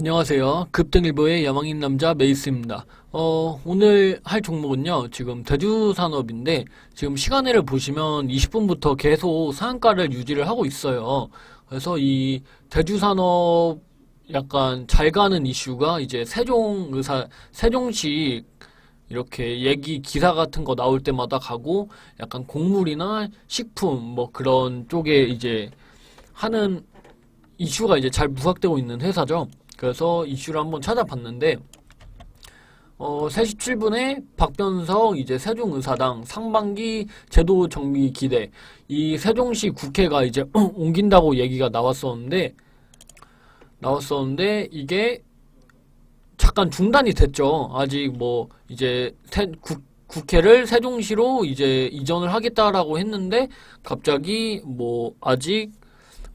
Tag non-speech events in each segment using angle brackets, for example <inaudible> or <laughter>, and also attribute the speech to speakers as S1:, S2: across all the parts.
S1: 안녕하세요. 급등일보의 야망인 남자 메이스입니다. 어, 오늘 할 종목은요, 지금 대주산업인데, 지금 시간을 보시면 20분부터 계속 상한가를 유지를 하고 있어요. 그래서 이 대주산업 약간 잘 가는 이슈가 이제 세종의사, 세종시 이렇게 얘기 기사 같은 거 나올 때마다 가고, 약간 곡물이나 식품 뭐 그런 쪽에 이제 하는 이슈가 이제 잘 부각되고 있는 회사죠. 그래서 이슈를 한번 찾아봤는데, 어, 3시 7분에 박변석 이제 세종의사당 상반기 제도 정비 기대, 이 세종시 국회가 이제 <clears throat> 옮긴다고 얘기가 나왔었는데, 나왔었는데, 이게 잠깐 중단이 됐죠. 아직 뭐, 이제 세- 국, 국회를 세종시로 이제 이전을 하겠다라고 했는데, 갑자기 뭐, 아직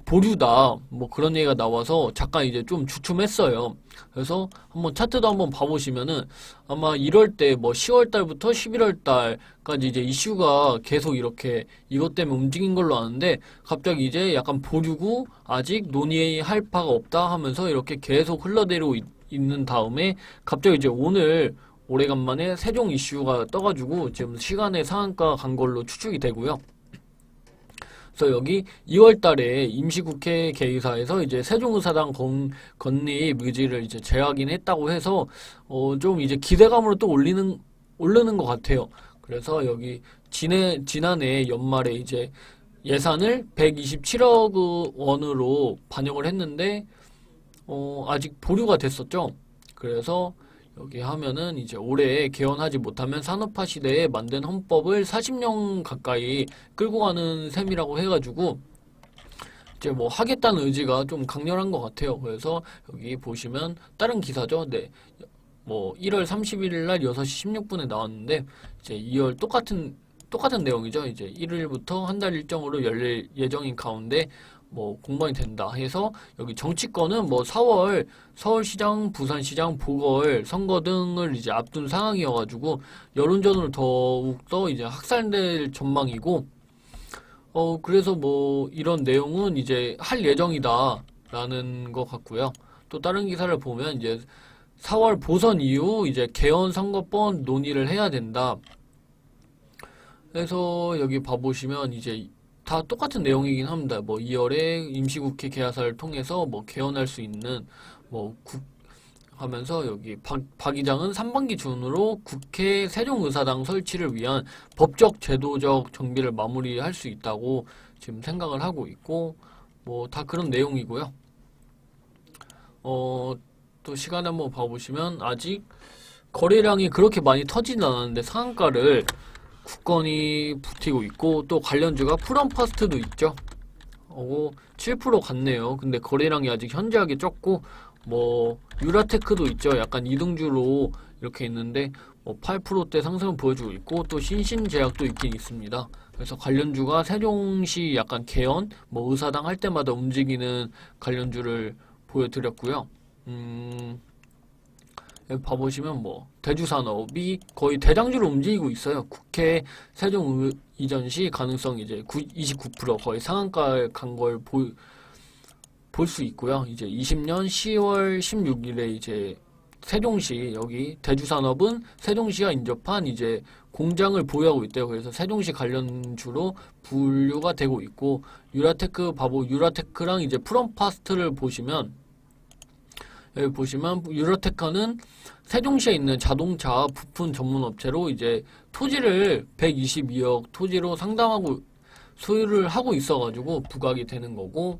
S1: 보류다 뭐 그런 얘기가 나와서 잠깐 이제 좀 주춤했어요. 그래서 한번 차트도 한번 봐보시면은 아마 이럴 때 뭐 10월 달부터 11월 달까지 이제 이슈가 계속 이렇게 이것 때문에 움직인 걸로 아는데 갑자기 이제 약간 보류고 아직 논의할 바가 없다 하면서 이렇게 계속 흘러내리고 있, 있는 다음에 갑자기 이제 오늘 오래간만에 세종 이슈가 떠가지고 지금 시간에 상한가 간 걸로 추측이 되고요. 그래서 여기 2월 달에 임시국회 개의사에서 이제 세종의사당 건, 건립 의지를 이제 재확인했다고 해서 어, 좀 이제 기대감으로 또 올리는 오르는 것 같아요. 그래서 여기 지내, 지난해 연말에 이제 예산을 127억 원으로 반영을 했는데 어, 아직 보류가 됐었죠. 그래서 여기 하면은 이제 올해 개헌하지 못하면 산업화 시대에 만든 헌법을 40년 가까이 끌고 가는 셈이라고 해가지고 이제 뭐 하겠다는 의지가 좀 강렬한 것 같아요. 그래서 여기 보시면 다른 기사죠. 네. 뭐 1월 31일 날 6시 16분에 나왔는데 이제 2월 똑같은 똑같은 내용이죠. 이제 1일부터 한 달 일정으로 열릴 예정인 가운데 뭐 공방이 된다 해서 여기 정치권은 뭐 4월 서울시장, 부산시장, 보궐 선거 등을 이제 앞둔 상황이어가지고 여론전으로 더욱더 이제 확산될 전망이고 어 그래서 뭐 이런 내용은 이제 할 예정이다라는 것 같고요. 또 다른 기사를 보면 이제 4월 보선 이후 이제 개헌 선거법 논의를 해야 된다. 그래서 여기 봐보시면 이제 다 똑같은 내용이긴 합니다. 뭐 2월에 임시국회 개화사를 통해서 뭐 개헌할 수 있는 뭐 국, 하면서 여기 박, 박 의장은 3반기 중으로 국회 세종의사당 설치를 위한 법적 제도적 정비를 마무리할 수 있다고 지금 생각을 하고 있고 뭐 다 그런 내용이고요. 어, 또 시간 한번 봐보시면 아직 거래량이 그렇게 많이 터지진 않았는데 상한가를 국건이 버티고 있고 또 관련주가 프롬파스트도 있죠. 어, 7% 갔네요. 근데 거래량이 아직 현저하게 적고 뭐 유라테크도 있죠. 약간 이등주로 이렇게 있는데 뭐 8%대 상승을 보여주고 있고 또 신신제약도 있긴 있습니다. 그래서 관련주가 세종시 약간 개헌 뭐 의사당 할 때마다 움직이는 관련주를 보여드렸고요. 음, 봐보시면 뭐 대주산업이 거의 대장주로 움직이고 있어요. 국회 세종 의- 이전 시 가능성 이제 29% 거의 상한가 간걸 볼 수 있고요. 이제 20년 10월 16일에 이제 세종시 여기 대주산업은 세종시가 인접한 이제 공장을 보유하고 있대요. 그래서 세종시 관련 주로 분류가 되고 있고 유라테크 바보 유라테크랑 이제 프롬파스트를 보시면 여기 보시면 유로테카는 세종시에 있는 자동차 부품 전문 업체로 이제 토지를 122억 토지로 상당하고 소유를 하고 있어가지고 부각이 되는 거고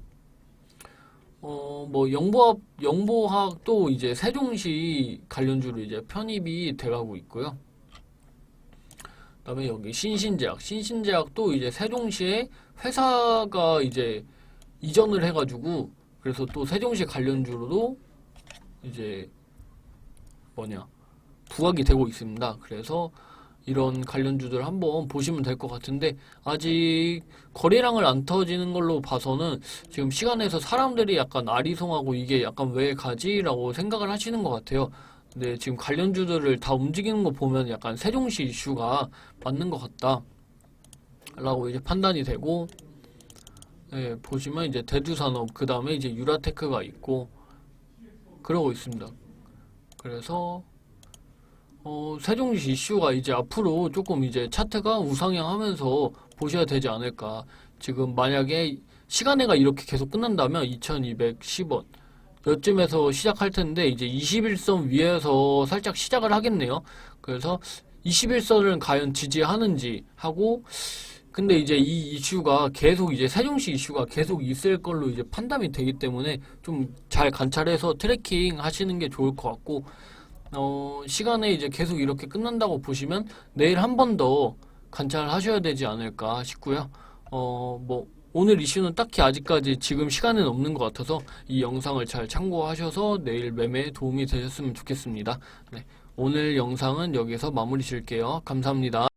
S1: 어뭐 영보학 영보학도 이제 세종시 관련주로 이제 편입이 돼가고 있고요. 그다음에 여기 신신제약 신신제약도 이제 세종시에 회사가 이제 이전을 해가지고 그래서 또 세종시 관련주로도 이제 뭐냐 부각이 되고 있습니다. 그래서 이런 관련주들 한번 보시면 될 것 같은데 아직 거래량을 안 터지는 걸로 봐서는 지금 시간에서 사람들이 약간 아리송하고 이게 약간 왜 가지라고 생각을 하시는 것 같아요. 근데 지금 관련주들을 다 움직이는 거 보면 약간 세종시 이슈가 맞는 것 같다. 라고 이제 판단이 되고 예, 보시면 이제 대두산업 그 다음에 이제 유라테크가 있고 그러고 있습니다. 그래서 어, 세종시 이슈가 이제 앞으로 조금 이제 차트가 우상향하면서 보셔야 되지 않을까. 지금 만약에 시간애가 이렇게 계속 끝난다면 2210원 요쯤에서 시작할 텐데 이제 21선 위에서 살짝 시작을 하겠네요. 그래서 21선을 과연 지지하는지 하고 근데 이제 이 이슈가 계속 이제 세종시 이슈가 계속 있을 걸로 이제 판단이 되기 때문에 좀 잘 관찰해서 트래킹 하시는 게 좋을 것 같고 어 시간에 이제 계속 이렇게 끝난다고 보시면 내일 한 번 더 관찰하셔야 되지 않을까 싶고요. 어뭐 오늘 이슈는 딱히 아직까지 지금 시간은 없는 것 같아서 이 영상을 잘 참고하셔서 내일 매매에 도움이 되셨으면 좋겠습니다. 네, 오늘 영상은 여기서 마무리 질게요. 감사합니다.